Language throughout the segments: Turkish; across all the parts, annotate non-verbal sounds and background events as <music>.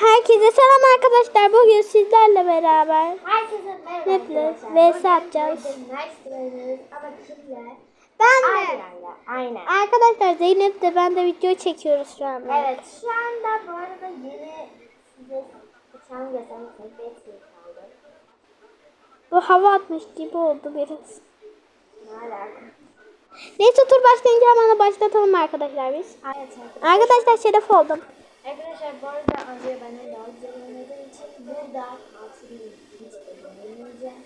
Herkese selam arkadaşlar. Bugün sizlerle beraber Herkese merhaba Netflix vs kimle? ben de. Aynen. Aynen. Arkadaşlar Zeynep de ben de video çekiyoruz şu anda. Evet şu anda bu arada yeni size uçağın göstermek için. Bu hava atmış gibi oldu biraz. Ne alaka? Neyse tur başlayınca hemen başlatalım arkadaşlar biz. Evet arkadaşlar. Arkadaşlar şeref oldum. Arkadaşlar bu arada önce benden daha güzel oynadığım için burada altı bir hiç oynayacağım.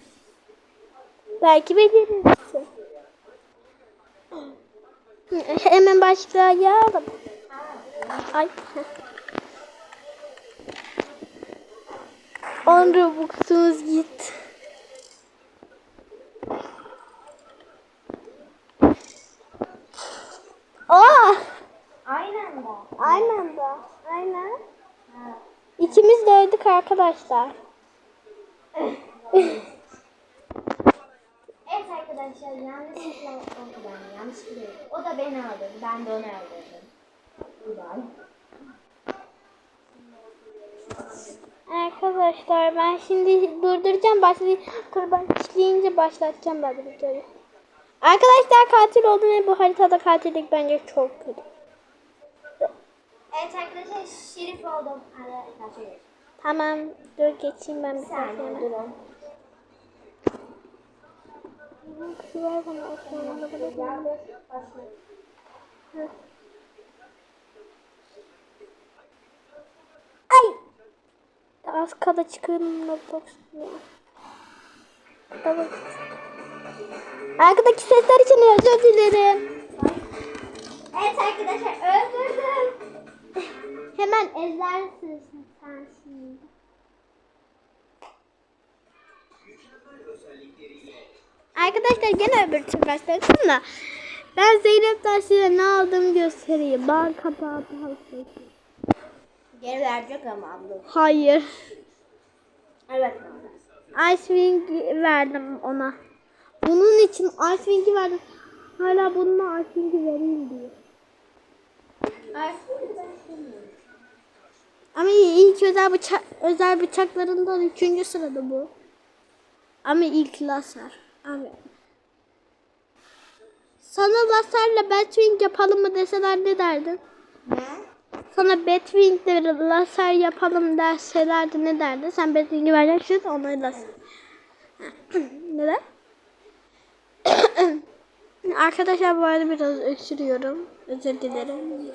Belki becerirsin. Hemen başlayalım. Ay. On Robux'umuz gitti. Aa! Aynen de. Aynen da. Aynen. Ha. Öldük arkadaşlar. Evet arkadaşlar yanlışlıkla oldu ben yanlış biliyorum. O da beni öldürdü. Ben de onu öldürdüm. Güzel. Arkadaşlar ben şimdi durduracağım. Başlay Dur başlayınca başlatacağım ben de videoyu. Arkadaşlar katil oldum ve bu haritada katillik bence çok kötü. Evet arkadaşlar şerif oldum. Arkadaşlar Tamam dur geçeyim ben bir saniye durun. Kızı ver bana o sonra. Hı. Ay! Az kala çıkıyorum Roblox'tan. Tamam. Arkadaki sesler için özür dilerim. Evet arkadaşlar. Hemen ezersin sen şimdi. Arkadaşlar gene öbür tur başlasın da ben Zeynep'ten size ne aldığımı göstereyim. Banka kapağı Geri verecek ama abla. Hayır. Evet. Icewing verdim ona. Bunun için Icewing'i verdim. Hala bununla Icewing'i vereyim diyor. Ama ilk özel bıçak özel bıçaklarından üçüncü sırada bu. Ama ilk laser. Abi. Sana laserle Batwing yapalım mı deseler ne derdin? Ne? Sana Batwing'le laser yapalım deselerdi ne derdin? Sen Batwing'i vereceksin ona laser. <clears throat> Neden? <clears throat> Arkadaşlar bu arada biraz öksürüyorum. Özür dilerim.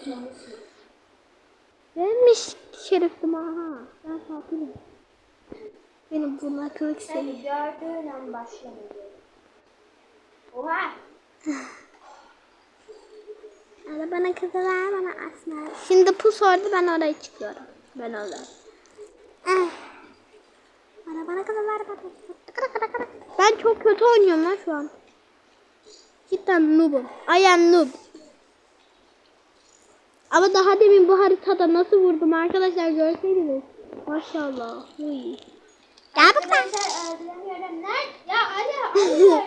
Benmiş şeriftim aha. Ben tatlıyım. Benim bunaklık Sen seni. gördüğün an başlamıyor. Oha. <sighs> Yani bana kızılar bana asma. Şimdi pus orada ben oraya çıkıyorum. Ben orada. <sighs> Eh. Bana bana kızılar bana. Ben çok kötü oynuyorum lan şu an. Cidden noobum. I am noob. Ama daha demin bu haritada nasıl vurdum arkadaşlar görseydiniz. Maşallah. Uy. Gel bakalım. Ya gel.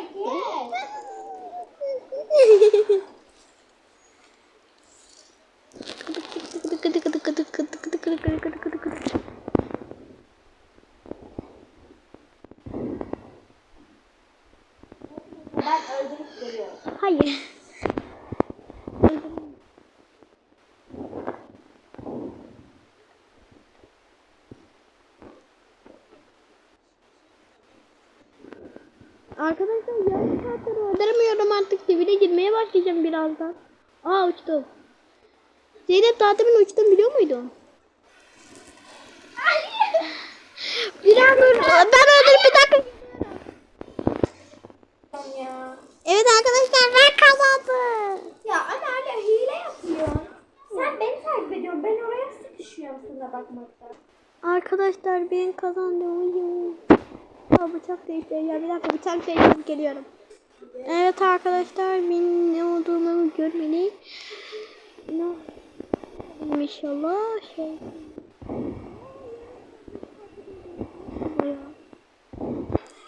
Öldürüp duruyorum. Hayır. Arkadaşlar yarım saattir öldüremiyorum artık. Sivile girmeye başlayacağım birazdan. Aa uçtum. Zeynep daha demin uçtum biliyor muydun? Bir an dur. Ben öldüm bir dakika. Ya. Evet arkadaşlar ben kazandım. Ya ama hala hile yapıyor. Sen beni takip ediyorsun. Ben oraya sıkışıyorum sana bakmaktan. Arkadaşlar ben kazandım. Aa, bıçak değiştireceğim. Bir dakika bıçak değiştirip geliyorum. Evet arkadaşlar benim ne olduğumu görmeli. Ne? İnşallah şey.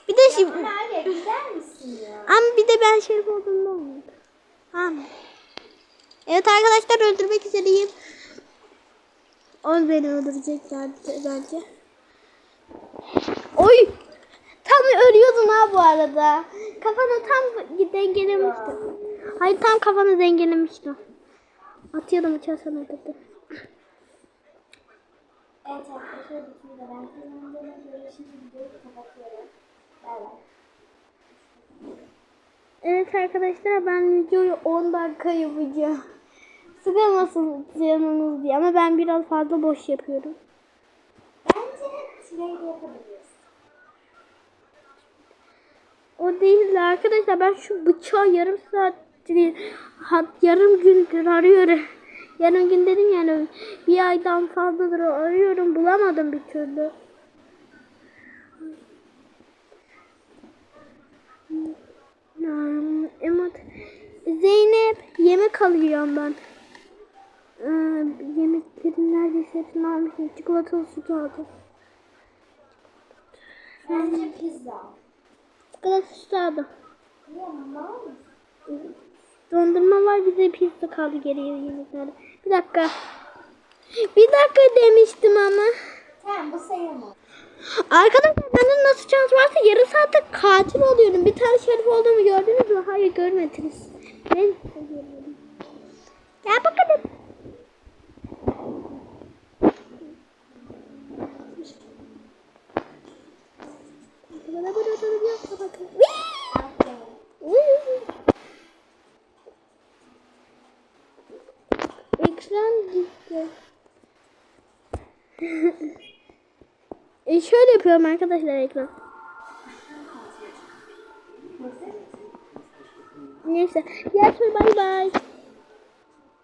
Bir de şimdi Ama bir de ben şerif olduğumda olmadı. Evet arkadaşlar öldürmek üzereyim. On beni öldüreceklerdi bence. Oy! Ölüyordun ha bu arada. Kafanı tam dengelemiştim. Hayır tam kafanı dengelemiştim. Atıyordum uçağı sana öldürdü. Evet arkadaşlar bütün de ben kazandığıma göre şimdi videoyu kapatıyorum. Bay bay. Evet arkadaşlar ben videoyu 10 dakika yapacağım. Sıkılmasın canınız diye ama ben biraz fazla boş yapıyorum. Bence trade yapabiliriz. O değil de arkadaşlar ben şu bıçağı yarım saat hat yarım gündür arıyorum. Yarım gün dedim yani bir aydan fazladır arıyorum bulamadım bir türlü. Hmm, Emot. Zeynep yemek alıyorum ben. Ee, yemeklerin neredeyse hepsini almışım. Çikolatalı süt aldım. Bence pizza. Mısın? Dondurma var bir de pizza kaldı geriye yemeklerde. Bir dakika. Bir dakika demiştim ama. Tamam bu sayılmaz. Arkadaşlar bende nasıl şans varsa yarım saatte katil oluyorum. Bir tane şerif olduğumu gördünüz mü? Hayır görmediniz. Ben görmedim. Gel bakalım. Ekran gitti. <laughs> e şöyle yapıyorum arkadaşlar ekran. Neyse. Görüşürüz bay bay.